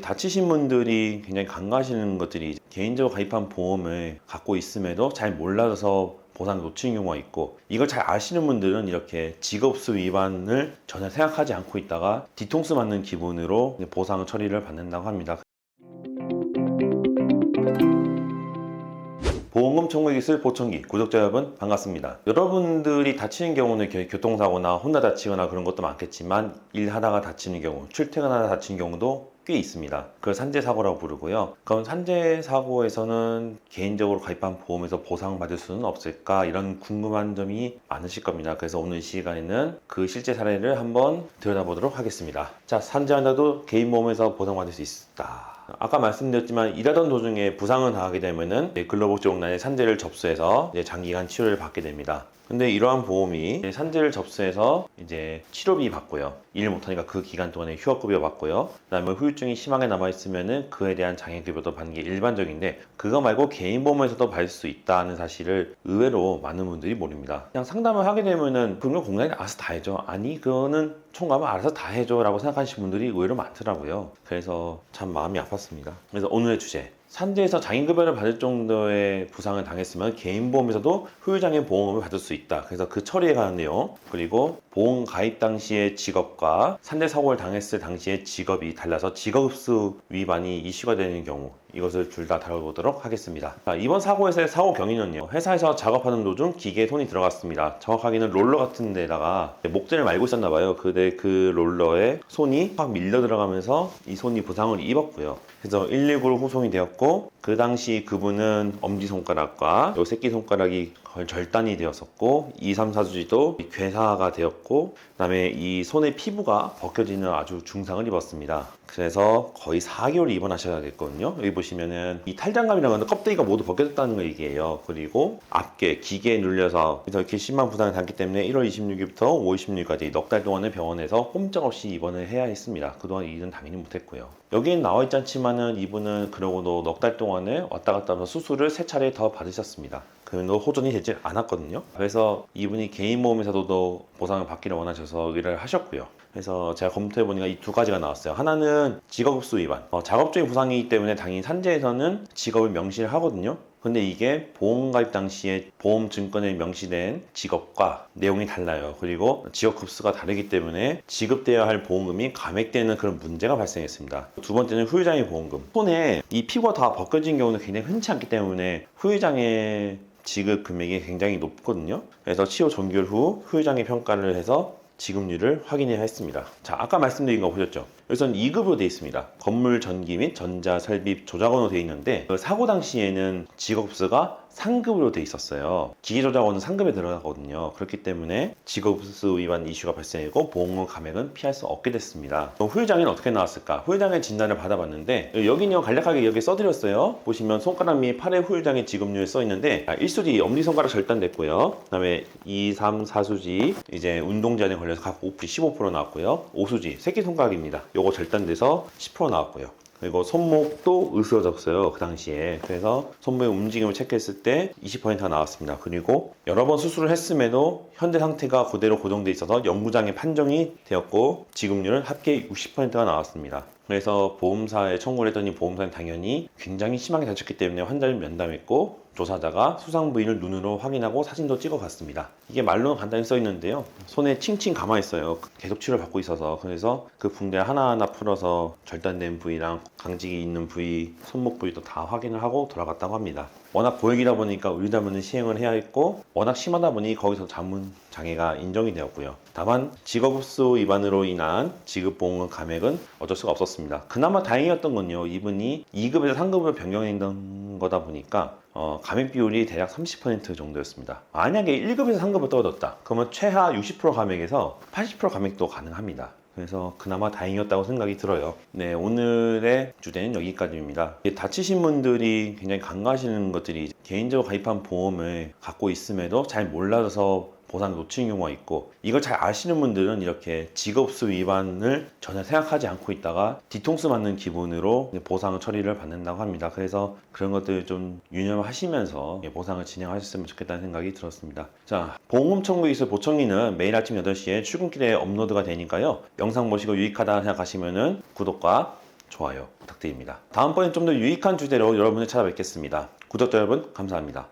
다치신 분들이 굉장히 간과하시는 것들이 개인적으로 가입한 보험을 갖고 있음에도 잘 몰라서 보상을 놓치는 경우가 있고 이걸 잘 아시는 분들은 이렇게 직업수 위반을 전혀 생각하지 않고 있다가 뒤통수 맞는 기분으로 보상 처리를 받는다고 합니다. 보험금 청구 기술 보청기 구독자 여러분 반갑습니다. 여러분들이 다치는 경우는 교통사고나 혼자 다치거나 그런 것도 많겠지만 일하다가 다치는 경우, 출퇴근하다 다치는 경우도 꽤 있습니다. 그걸 산재 사고라고 부르고요. 그럼 산재 사고에서는 개인적으로 가입한 보험에서 보상받을 수는 없을까 이런 궁금한 점이 많으실 겁니다. 그래서 오늘 이 시간에는 그 실제 사례를 한번 들여다보도록 하겠습니다. 자, 산재한다도 개인 보험에서 보상받을 수 있다. 아까 말씀드렸지만 일하던 도중에 부상을 당하게 되면은 근로복지공단에 산재를 접수해서 장기간 치료를 받게 됩니다. 근데 이러한 보험이 산재를 접수해서 이제 치료비 받고요. 일 못하니까 그 기간 동안에 휴업급여 받고요. 그다음에 후유증이 심하게 남아 있으면은 그에 대한 장애급여도 받는 게 일반적인데 그거 말고 개인 보험에서도 받을 수 있다는 사실을 의외로 많은 분들이 모릅니다. 그냥 상담을 하게 되면은 근로공단이 알아서 다 해줘. 아니 그거는 총괄은 알아서 다 해줘라고 생각하시는 분들이 의외로 많더라고요. 그래서 참 마음이 아팠습니다. 그래서 오늘의 주제 산재에서 장애급여를 받을 정도의 부상을 당했으면 개인보험에서도 후유장애 보험을 받을 수 있다. 그래서 그 처리에 관한 내용 그리고 보험 가입 당시의 직업과 산재 사고를 당했을 당시의 직업이 달라서 직업수 위반이 이슈가 되는 경우 이것을 둘 다 다뤄보도록 하겠습니다. 자, 이번 사고에서의 사고 경위는요. 회사에서 작업하는 도중 기계에 손이 들어갔습니다. 정확하게는 롤러 같은 데다가 목재를 말고 있었나 봐요. 그때 그 롤러에 손이 확 밀려 들어가면서 이 손이 부상을 입었고요. 그래서 119로 후송이 되었고 그 당시 그분은 엄지손가락과 요 새끼손가락이 거의 절단이 되었었고 2, 3, 4주지도 괴사가 되었고 그 다음에 이 손의 피부가 벗겨지는 아주 중상을 입었습니다. 그래서 거의 4개월 입원하셔야겠거든요. 여기 보시면은 이 탈장감이라고 하는 껍데기가 모두 벗겨졌다는 거 얘기예요. 그리고 앞게 기계에 눌려서 이렇게 심한 부상을 당했기 때문에 1월 26일부터 5월 16일까지 넉 달 동안은 병원에서 꼼짝없이 입원을 해야 했습니다. 그동안 일은 당연히 못했고요. 여기는 나와 있지 않지만은 이분은 그러고도 넉 달 동안을 왔다 갔다 하면서 수술을 세 차례 더 받으셨습니다. 그런데 호전이 되지 않았거든요. 그래서 이분이 개인 보험에서도 보상을 받기를 원하셔서 의뢰를 하셨고요. 그래서 제가 검토해 보니까 이 두 가지가 나왔어요. 하나는 직업수 위반. 어, 작업적인 부상이기 때문에 당연히 산재에서는 직업을 명시를 하거든요. 근데 이게 보험 가입 당시에 보험 증권에 명시된 직업과 내용이 달라요. 그리고 지역 급수가 다르기 때문에 지급되어야 할 보험금이 감액되는 그런 문제가 발생했습니다. 두 번째는 후유장애 보험금. 손에 이 피부가 다 벗겨진 경우는 굉장히 흔치 않기 때문에 후유장애 지급 금액이 굉장히 높거든요. 그래서 치료 종결 후 후유장애 평가를 해서 지급률을 확인해야 했습니다. 자, 아까 말씀드린 거 보셨죠? 여기서는 2급으로 되어 있습니다. 건물 전기 및 전자 설비 조작원으로 되어 있는데 그 사고 당시에는 직업수가 상급으로 되어 있었어요. 기계 조작원은 상급에 들어가거든요. 그렇기 때문에 직업수 위반 이슈가 발생했고 보험금 감액은 피할 수 없게 됐습니다. 그럼 후유장애는 어떻게 나왔을까? 후유장애 진단을 받아봤는데 여기는 간략하게 여기 써드렸어요. 보시면 손가락 및 팔의 후유장애 지급률 써 있는데 1수지 엄지손가락 절단됐고요. 그 다음에 2, 3, 4수지 이제 운동제한에 걸려서 각 5% 15% 나왔고요. 5수지 새끼손가락입니다. 요거 절단돼서 10% 나왔고요. 그리고 손목도 으스러졌어요 그 당시에. 그래서 손목의 움직임을 체크했을 때 20%가 나왔습니다. 그리고 여러 번 수술을 했음에도 현재 상태가 그대로 고정돼 있어서 영구장애 판정이 되었고 지급률은 합계 60%가 나왔습니다. 그래서 보험사에 청구를 했더니 보험사는 당연히 굉장히 심하게 다쳤기 때문에 환자를 면담했고 조사자가 수상 부위를 눈으로 확인하고 사진도 찍어갔습니다. 이게 말로는 간단히 써 있는데요. 손에 칭칭 감아 있어요. 계속 치료를 받고 있어서 그래서 그 붕대 하나하나 풀어서 절단된 부위랑 강직이 있는 부위, 손목 부위도 다 확인을 하고 돌아갔다고 합니다. 워낙 고액이다 보니까 의료자문을 시행을 해야 했고 워낙 심하다 보니 거기서 자문 장애가 인정이 되었고요. 다만 직업수 위반으로 인한 지급 보험금 감액은 어쩔 수가 없었습니다. 그나마 다행이었던 건요. 이분이 2급에서 3급으로 변경된 거다 보니까 어, 감액 비율이 대략 30% 정도였습니다. 만약에 1급에서 3급을 떨어졌다. 그러면 최하 60% 감액에서 80% 감액도 가능합니다. 그래서 그나마 다행이었다고 생각이 들어요. 네, 오늘의 주제는 여기까지입니다. 다치신 분들이 굉장히 간과하시는 것들이 개인적으로 가입한 보험을 갖고 있음에도 잘 몰라서 보상 놓치는 경우가 있고 이걸 잘 아시는 분들은 이렇게 직업수 위반을 전혀 생각하지 않고 있다가 뒤통수 맞는 기분으로 보상 처리를 받는다고 합니다. 그래서 그런 것들 좀 유념하시면서 보상을 진행하셨으면 좋겠다는 생각이 들었습니다. 자, 보험금 청구 기술 보청기는 매일 아침 8시에 출근길에 업로드가 되니까요. 영상 보시고 유익하다 생각하시면은 구독과 좋아요 부탁드립니다. 다음번엔 좀 더 유익한 주제로 여러분을 찾아뵙겠습니다. 구독자 여러분 감사합니다.